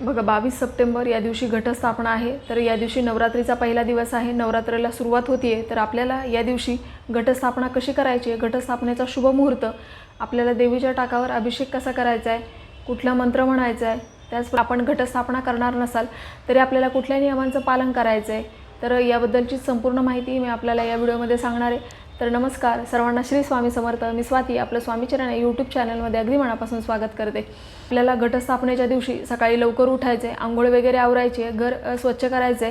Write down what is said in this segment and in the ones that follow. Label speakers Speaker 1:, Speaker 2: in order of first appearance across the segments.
Speaker 1: बघा बावीस सप्टेंबर या दिवशी घटस्थापना आहे. तर या दिवशी नवरात्रीचा पहिला दिवस आहे. नवरात्रीला सुरुवात होती आहे तर आपल्याला या दिवशी घटस्थापना कशी करायची आहे? घटस्थापनेचा शुभ मुहूर्त. आपल्याला देवीच्या टाकावर अभिषेक कसा करायचा आहे कुठला मंत्र म्हणायचा आहे त्याच आपण घटस्थापना करणार नसाल तरी आपल्याला कुठल्या नियमांचं पालन करायचं आहे तर याबद्दलची संपूर्ण माहिती मी आपल्याला या व्हिडिओमध्ये सांगणार आहे. तर नमस्कार सर्वांना श्री स्वामी समर्थ. मी स्वाती आपलं स्वामीचरण यूट्यूब चॅनलमध्ये अगदी मनापासून स्वागत करते. आपल्याला घटस्थापनेच्या दिवशी सकाळी लवकर उठायचे आंघोळ वगैरे आवरायचे घर स्वच्छ करायचे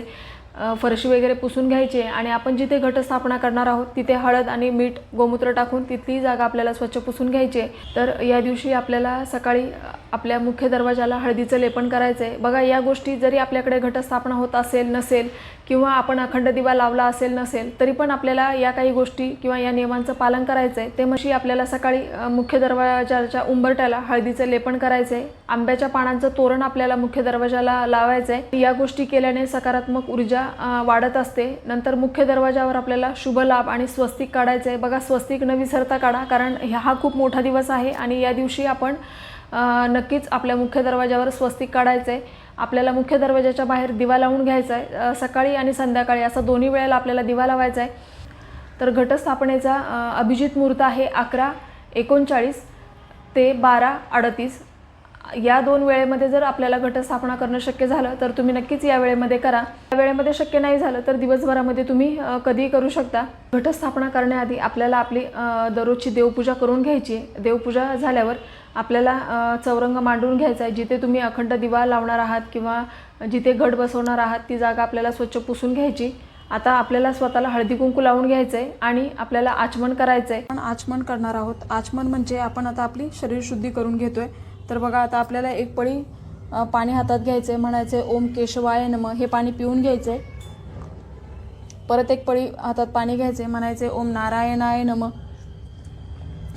Speaker 1: फरशी वगैरे पुसून घ्यायची आणि आपण जिथे घटस्थापना करणार आहोत तिथे हळद आणि मीठ गोमूत्र टाकून तिथली जागा आपल्याला स्वच्छ पुसून घ्यायची आहे. तर या दिवशी आपल्याला सकाळी आपल्या मुख्य दरवाजाला हळदीचं लेपन करायचं आहे बघा या गोष्टी जरी आपल्याकडे घटस्थापना होत असेल नसेल किंवा आपण अखंड दिवा लावला असेल नसेल तरी पण आपल्याला या काही गोष्टी किंवा या नियमांचं पालन करायचं आहे ते मशी आपल्याला सकाळी मुख्य दरवाजाच्या उंबरट्याला हळदीचं लेपन करायचं आहे आंब्याच्या पानांचं तोरण आपल्याला मुख्य दरवाजाला लावायचं आहे या गोष्टी केल्याने सकारात्मक ऊर्जा वाढत असते. नंतर मुख्य दरवाजावर आपल्याला शुभ लाभ आणि स्वस्तिक काढायचं आहे बघा स्वस्तिक न विसरता काढा कारण हा खूप मोठा दिवस आहे आणि या दिवशी आपण नक्कीच आपल्या मुख्य दरवाजावर स्वस्तिक काढायचं आहे आपल्याला मुख्य दरवाजाच्या बाहेर दिवा लावून घ्यायचा आहे. सकाळी आणि संध्याकाळी असा दोन्ही वेळेला आपल्याला दिवा लावायचा आहे. तर घटस्थापनेचा अभिजित मुहूर्त आहे अकरा एकोणचाळीस ते बारा अडतीस. या दोन वेळेमध्ये जर आपल्याला घटस्थापना करणं शक्य झालं तर तुम्ही नक्कीच या वेळेमध्ये करा. या वेळेमध्ये शक्य नाही झालं तर दिवसभरामध्ये तुम्ही कधीही करू शकता. घटस्थापना करण्याआधी आपल्याला आपली दररोजची देवपूजा करून घ्यायची. देवपूजा झाल्यावर आपल्याला चौरंग मांडून घ्यायचा आहे जिथे तुम्ही अखंड दिवा लावणार आहात किंवा जिथे घट बसवणार आहात ती जागा आपल्याला स्वच्छ पुसून घ्यायची. आता आपल्याला स्वतःला हळदी कुंकू लावून घ्यायचं आहे आणि आपल्याला आचमन करायचं आहे आपण आचमन करणार आहोत. आचमन म्हणजे आपण आता आपली शरीर शुद्धी करून घेतोय. तर बघा आता आपल्याला एक पळी पाणी हातात घ्यायचं आहे म्हणायचं आहे ओम केशवाय नम हे पाणी पिऊन घ्यायचं आहे परत एक पळी हातात पाणी घ्यायचं आहे म्हणायचं ओम नारायणाय नम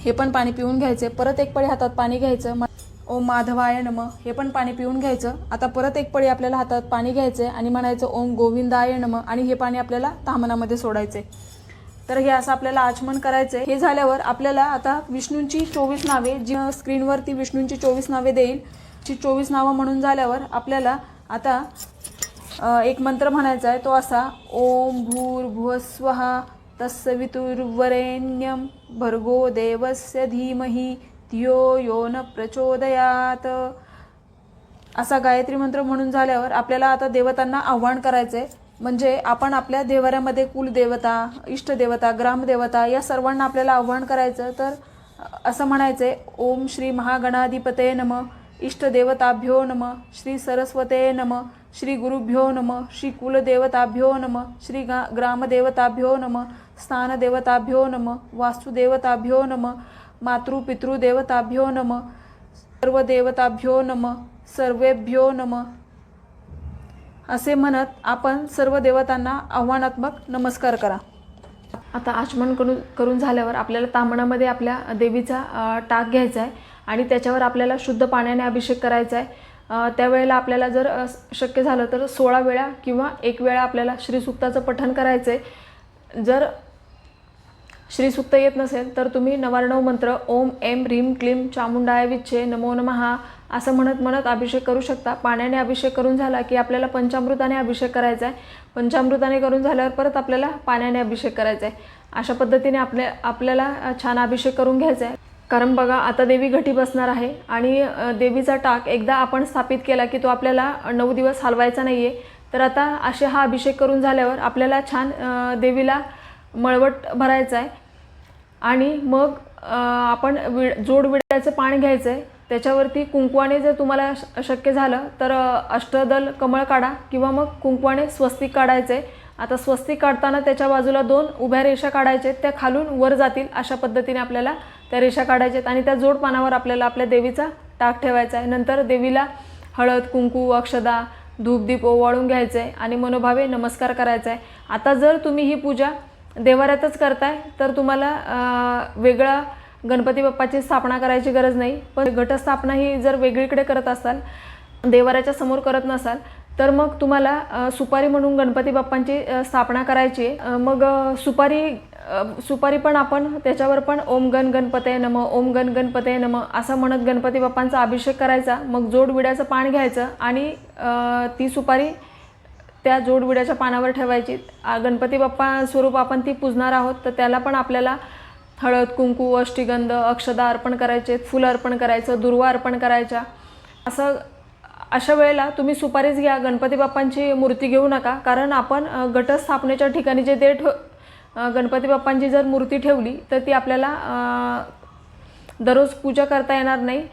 Speaker 1: हे पण पाणी पिऊन घ्यायचे परत एक पळी हातात पाणी घ्यायचं ओम माधवाय नम हे पण पाणी पिऊन घ्यायचं. आता परत एक पळी आपल्याला हातात पाणी घ्यायचं आहे आणि म्हणायचं ओम गोविंदाय नम आणि हे पाणी आपल्याला तामनामध्ये सोडायचे तर हे असं आपल्याला आचमन करायचंय. हे झाल्यावर आपल्याला आता विष्णूंची चोवीस नावे जी स्क्रीनवरती विष्णूंची चोवीस नावे देईल ची चोवीस नावं म्हणून झाल्यावर आपल्याला आता एक मंत्र म्हणायचा आहे तो असा ओम भूर्भुवस्वहा तस्सवितुर्वरेण्यम भर्गो देवस्य धीमहि धियो यो न प्रचोदयात. असा गायत्री मंत्र म्हणून झाल्यावर आपल्याला आता देवतांना आव्हान आहे म्हणजे आपण आपल्या देवाऱ्यामध्ये कुलदेवता इष्टदेवता ग्रामदेवता या सर्वांना आपल्याला आव्हान करायचं तर असं म्हणायचंय ओम श्री महागणाधिपते नम इष्टदेवताभ्यो नम श्री सरस्वते नम श्री गुरुभ्यो नम श्री कुलदेवताभ्यो नम श्री गा ग्रामदेवताभ्यो नम स्थानदेवताभ्यो नम वास्तुदेवताभ्यो नम मातृपितृदेवताभ्यो नम सर्वदेवताभ्यो नम सर्वेभ्यो नम असे म्हणत आपण सर्व देवतांना आव्हानात्मक नमस्कार करा. आता आचमन करून करून झाल्यावर आपल्याला तांबणामध्ये आपल्या देवीचा टाक घ्यायचा आहे आणि त्याच्यावर आपल्याला शुद्ध पाण्याने अभिषेक करायचा आहे. त्यावेळेला आपल्याला जर शक्य झालं तर सोळा वेळा किंवा एक वेळा आपल्याला श्रीसुक्ताचं पठण करायचं आहे जर श्रीसुक्त येत नसेल तर तुम्ही नवार्णव मंत्र ओम एम ह्रीम क्लीम चामुंडाय विच्छे नमो नमहा असं म्हणत म्हणत अभिषेक करू शकता. पाण्याने अभिषेक करून झाला की आपल्याला पंचामृताने अभिषेक करायचा आहे. पंचामृताने करून झाल्यावर परत आपल्याला पाण्याने अभिषेक करायचा आहे. अशा पद्धतीने आपल्या आपल्याला छान अभिषेक करून घ्यायचा आहे. कारण बघा आता देवी घटी बसणार आहे आणि देवीचा टाक एकदा आपण स्थापित केला की तो आपल्याला नऊ दिवस हलवायचा नाही आहे तर आता असे हा अभिषेक करून झाल्यावर आपल्याला छान देवीला मळवट भरायचा आहे. आणि मग आपण विड जोड विड्याचं पाणी घ्यायचं आहे. त्याच्यावरती कुंकवाने जर तुम्हाला श- शक्य झालं तर अष्टदल कमळ काढा किंवा मग कुंकवाने स्वस्तिक काढायचे. आता स्वस्तिक काढताना त्याच्या बाजूला दोन उभ्या रेषा काढायच्या त्या खालून वर जातील अशा पद्धतीने आपल्याला त्या रेषा काढायच्या आणि त्या जोड पानावर आपल्याला आपल्या देवीचा टाक ठेवायचा आहे. नंतर देवीला हळद कुंकू अक्षदा धूपदीप ओवाळून घ्यायचं आहे आणि मनोभावे नमस्कार करायचा आहे. आता जर तुम्ही ही पूजा देवाऱ्यातच करताय तर तुम्हाला वेगळा गणपती बाप्पाची स्थापना करायची गरज नाही. पण घटस्थापना ही जर वेगळीकडे करत असाल देवाऱ्याच्या समोर करत नसाल तर मग तुम्हाला सुपारी म्हणून गणपती बाप्पांची स्थापना करायची आहे. मग सुपारी सुपारी पण आपण त्याच्यावर पण ओम गण गणपते नम ओम गण गणपते नम असं म्हणत गणपती बाप्पांचा अभिषेक करायचा. मग जोडविड्याचं पान घ्यायचं आणि ती सुपारी त्या जोडविड्याच्या पानावर ठेवायची. गणपती बाप्पा स्वरूप आपण ती पूजणार आहोत तर त्याला पण आपल्याला हळद कुंकू अष्टीगंध अक्षदा अर्पण करायचे फुलं अर्पण करायचं दुर्वा अर्पण करायच्या. असं अशा वेळेला तुम्ही सुपारीच घ्या. गणपती बाप्पांची मूर्ती घेऊ नका. कारण आपण घटस्थापनेच्या ठिकाणी जे ते ठेव गणपती बाप्पांची जर मूर्ती ठेवली तर ती आपल्याला दररोज पूजा करता येणार नाही.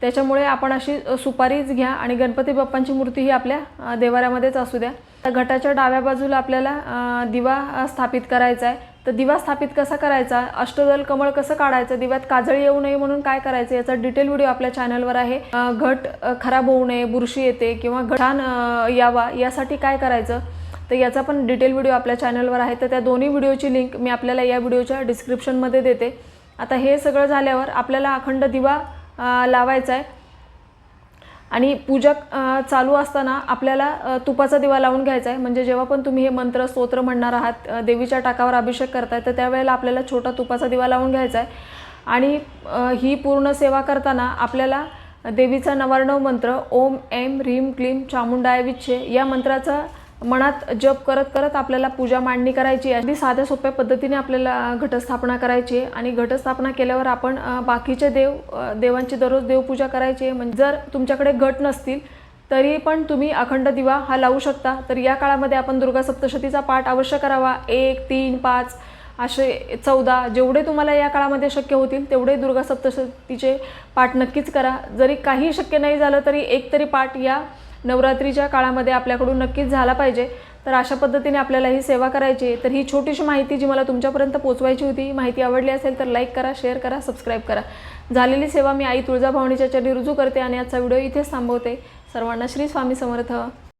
Speaker 1: त्याच्यामुळे आपण अशी सुपारीच घ्या आणि गणपती बाप्पांची मूर्ती ही आपल्या देवाऱ्यामध्येच असू द्या. त्या घटाच्या डाव्या बाजूला आपल्याला दिवा स्थापित करायचा आहे. तर दिवा स्थापित कसा करायचा? अष्टदल कमळ कसं काढायचं? दिव्यात काजळ येऊ नये म्हणून काय करायचं? याचा डिटेल व्हिडिओ आपल्या चॅनलवर आहे. घट खराब होऊ नये बुरशी येते किंवा घट छान यावा यासाठी काय करायचं? तर याचा पण डिटेल व्हिडिओ आपल्या चॅनलवर आहे. तर त्या दोन्ही व्हिडिओची लिंक मी आपल्याला या व्हिडिओच्या डिस्क्रिप्शनमध्ये देते. आता हे सगळं झाल्यावर आपल्याला अखंड दिवा लावायचा आहे आणि पूजा चालू असताना आपल्याला तुपाचा दिवा लावून घ्यायचा आहे म्हणजे जेव्हा पण तुम्ही हे मंत्र स्तोत्र म्हणणार आहात देवीच्या टाकावर अभिषेक करताय तर त्यावेळेला आपल्याला छोटा तुपाचा दिवा लावून घ्यायचा आहे आणि ही पूर्ण सेवा करताना आपल्याला देवीचा नवार्णव मंत्र ओम एम ह्रीम क्लीम चामुंडाय विच्छे या मंत्राचा मनात जप करत करत आपल्याला पूजा मांडणी करायची आहे. अगदी साध्या सोप्या पद्धतीने आपल्याला घटस्थापना करायची आहे. आणि घटस्थापना केल्यावर आपण बाकीचे देव देवांची दररोज देवपूजा करायची म्हणजे जर तुमच्याकडे घट नसतील तरी पण तुम्ही अखंड दिवा हा लावू शकता. तर या काळामध्ये आपण दुर्गा सप्तशतीचा पाठ अवश्य करावा. एक तीन पाच असे चौदा जेवढे तुम्हाला या काळामध्ये शक्य होतील तेवढे दुर्गा सप्तशतीचे पाठ नक्कीच करा. जरी काही शक्य नाही झालं तरी एक तरी पाठ या नवरात्रीच्या काळामध्ये आपल्याकडून नक्कीच झाला पाहिजे. तर अशा पद्धतीने आपल्याला ही सेवा करायची आहे. तर ही छोटीशी माहिती जी मला तुमच्यापर्यंत पोचवायची होती माहिती आवडली असेल तर लाईक करा शेअर करा सबस्क्राईब करा. झालेली सेवा मी आई तुळजाभवानीच्या चरणी रुजू करते आणि आजचा व्हिडिओ इथेच थांबवते. सर्वांना श्री स्वामी समर्थ.